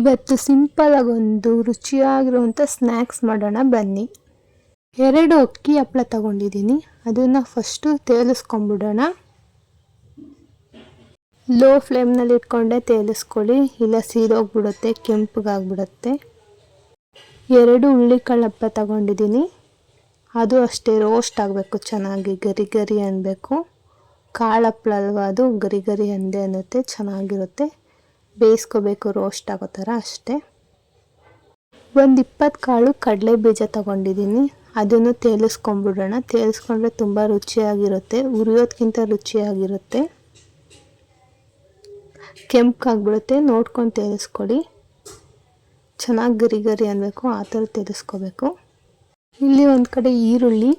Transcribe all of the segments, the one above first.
ಇವತ್ತು ಸಿಂಪಲ್ ಒಂದು ರುಚಿಯಾಗಿರುವಂಥ ಸ್ನ್ಯಾಕ್ಸ್ ಮಾಡೋಣ, ಬನ್ನಿ. ಎರಡು ಅಕ್ಕಿ ಹಪ್ಪಳ ತಗೊಂಡಿದ್ದೀನಿ. ಅದನ್ನು ಫಸ್ಟು ತೇಲಿಸ್ಕೊಂಬಿಡೋಣ ಲೋ ಫ್ಲೇಮ್ನಲ್ಲಿ ಇಟ್ಕೊಂಡೆ ತೇಲಿಸ್ಕೊಳ್ಳಿ. ಇಲ್ಲ ಸೀದೋಗ್ಬಿಡುತ್ತೆ ಕೆಂಪಗಾಗ್ಬಿಡುತ್ತೆ. ಎರಡು ಹುಳ್ಳಿಕಾಳು ಹಪ್ಪಳ ತಗೊಂಡಿದ್ದೀನಿ. ಅದು ಅಷ್ಟೇ ರೋಸ್ಟ್ ಆಗಬೇಕು, ಚೆನ್ನಾಗಿ ಗರಿ ಗರಿ ಅನ್ನಬೇಕು ಕಾಳು ಹಪ್ಪಳ ಅದು, ಗರಿ ಗರಿ ಅಂದೆ ಅನ್ನುತ್ತೆ, ಚೆನ್ನಾಗಿರುತ್ತೆ. ಬೇಯಿಸ್ಕೋಬೇಕು ರೋಸ್ಟ್ ಆಗೋ ಥರ ಅಷ್ಟೇ. ಒಂದು ಇಪ್ಪತ್ತು ಕಾಳು ಕಡಲೆ ಬೀಜ ತಗೊಂಡಿದ್ದೀನಿ. ಅದನ್ನು ತೇಲಿಸ್ಕೊಂಬಿಡೋಣ ತೇಲಿಸ್ಕೊಂಡ್ರೆ ತುಂಬ ರುಚಿಯಾಗಿರುತ್ತೆ. ಉರಿಯೋದಕ್ಕಿಂತ ರುಚಿಯಾಗಿರುತ್ತೆ. ಕೆಂಪಾಗ್ಬಿಡುತ್ತೆ ನೋಡ್ಕೊಂಡು ತೇಲಿಸ್ಕೊಳ್ಳಿ. ಚೆನ್ನಾಗಿ ಗರಿ ಗರಿ ಅನ್ನಬೇಕು ಆ ಥರ ತೇಲಿಸ್ಕೋಬೇಕು. ಇಲ್ಲಿ ಒಂದು ಕಡೆ ಈರುಳ್ಳಿ,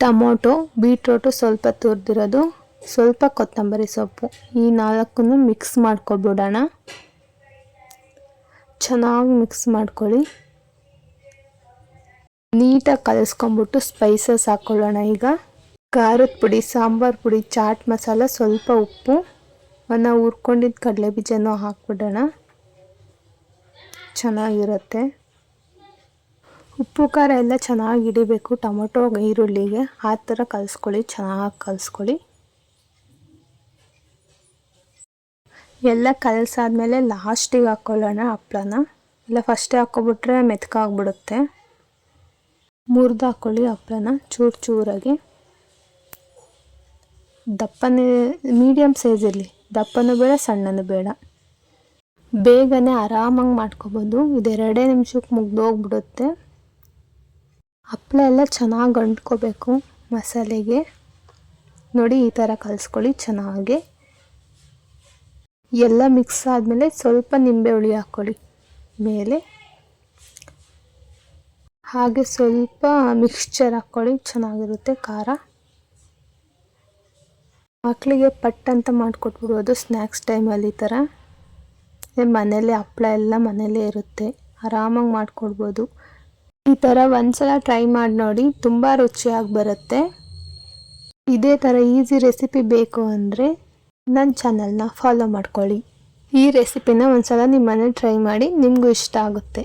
ಟೊಮೊಟೊ, ಬೀಟ್ರೋಟು ಸ್ವಲ್ಪ ತುರಿದಿರೋದು. ಸ್ವಲ್ಪ ಕೊತ್ತಂಬರಿ ಸೊಪ್ಪು ಈ ನಾಲ್ಕನ್ನು ಮಿಕ್ಸ್ ಮಾಡ್ಕೊಬಿಡೋಣ. ಚೆನ್ನಾಗಿ ಮಿಕ್ಸ್ ಮಾಡ್ಕೊಳ್ಳಿ. ನೀಟಾಗಿ ಕಲಿಸ್ಕೊಂಬಿಟ್ಟು ಸ್ಪೈಸಸ್ ಹಾಕ್ಕೊಳ್ಳೋಣ ಈಗ. ಖಾರದ ಪುಡಿ, ಸಾಂಬಾರು ಪುಡಿ, ಚಾಟ್ ಮಸಾಲ, ಸ್ವಲ್ಪ ಉಪ್ಪು. ನಾವು ಹುರ್ಕೊಂಡಿದ್ದ ಕಡಲೆ ಬೀಜನೂ ಹಾಕ್ಬಿಡೋಣ. ಚೆನ್ನಾಗಿರುತ್ತೆ. ಉಪ್ಪು, ಖಾರ ಎಲ್ಲ ಚೆನ್ನಾಗಿ ಹಿಡಿಬೇಕು ಟೊಮೊಟೊ, ಈರುಳ್ಳಿಗೆ. ಆ ಥರ ಕಲಿಸ್ಕೊಳ್ಳಿ, ಚೆನ್ನಾಗಿ ಕಲಿಸ್ಕೊಳ್ಳಿ. ಎಲ್ಲ ಕಲಸಾದ್ಮೇಲೆ ಲಾಸ್ಟಿಗೆ ಹಾಕ್ಕೊಳ್ಳೋಣ ಹಪ್ಪಳನ. ಇಲ್ಲ ಫಸ್ಟೇ ಹಾಕ್ಕೊಬಿಟ್ರೆ ಮೆತ್ಕಾಗ್ಬಿಡುತ್ತೆ. ಮುರಿದು ಹಾಕ್ಕೊಳ್ಳಿ ಹಪ್ಪಳನ ಚೂರು ಚೂರಾಗಿ. ದಪ್ಪನೇ ಮೀಡಿಯಮ್ ಸೈಜ್ ಇರಲಿ. ದಪ್ಪನೂ ಬೇಡ, ಸಣ್ಣನೂ ಬೇಡ. ಬೇಗನೆ ಆರಾಮಾಗಿ ಮಾಡ್ಕೊಬೋದು. ಇದೆರಡೇ ನಿಮಿಷಕ್ಕೆ ಮುಗ್ದೋಗ್ಬಿಡುತ್ತೆ. ಹಪ್ಪಳ ಎಲ್ಲ ಚೆನ್ನಾಗಿ ಅಂಟ್ಕೋಬೇಕು ಮಸಾಲೆಗೆ. ನೋಡಿ ಈ ಥರ ಕಲಿಸ್ಕೊಳ್ಳಿ ಚೆನ್ನಾಗಿ. ಎಲ್ಲ ಮಿಕ್ಸ್ ಆದಮೇಲೆ ಸ್ವಲ್ಪ ನಿಂಬೆ ಹುಳಿ ಹಾಕ್ಕೊಳ್ಳಿ. ಮೇಲೆ ಹಾಗೆ ಸ್ವಲ್ಪ ಮಿಕ್ಸ್ಚರ್ ಹಾಕ್ಕೊಳ್ಳಿ, ಚೆನ್ನಾಗಿರುತ್ತೆ ಖಾರ. ಮಕ್ಕಳಿಗೆ ಪಟ್ ಅಂತ ಮಾಡಿಕೊಟ್ಬಿಡ್ಬೋದು ಸ್ನ್ಯಾಕ್ಸ್ ಟೈಮಲ್ಲಿ ಈ ಥರ. ಮನೇಲೆ ಹಪ್ಪಳ ಎಲ್ಲ ಮನೇಲೇ ಇರುತ್ತೆ. ಆರಾಮಾಗಿ ಮಾಡಿಕೊಡ್ಬೋದು. ಈ ಥರ ಒಂದ್ಸಲ ಟ್ರೈ ಮಾಡಿ ನೋಡಿ ತುಂಬ ರುಚಿಯಾಗಿ ಬರುತ್ತೆ. ಇದೇ ಥರ ಈಸಿ ರೆಸಿಪಿ ಬೇಕು ಅಂದರೆ ನನ್ನ ಚಾನಲ್ನ ಫಾಲೋ ಮಾಡ್ಕೊಳ್ಳಿ. ಈ ರೆಸಿಪಿನ ಒಂದ್ಸಲ ನಿಮ್ಮ ನಿಮ್ಮನೆ ಟ್ರೈ ಮಾಡಿ ನಿಮಗೂ ಇಷ್ಟ ಆಗುತ್ತೆ.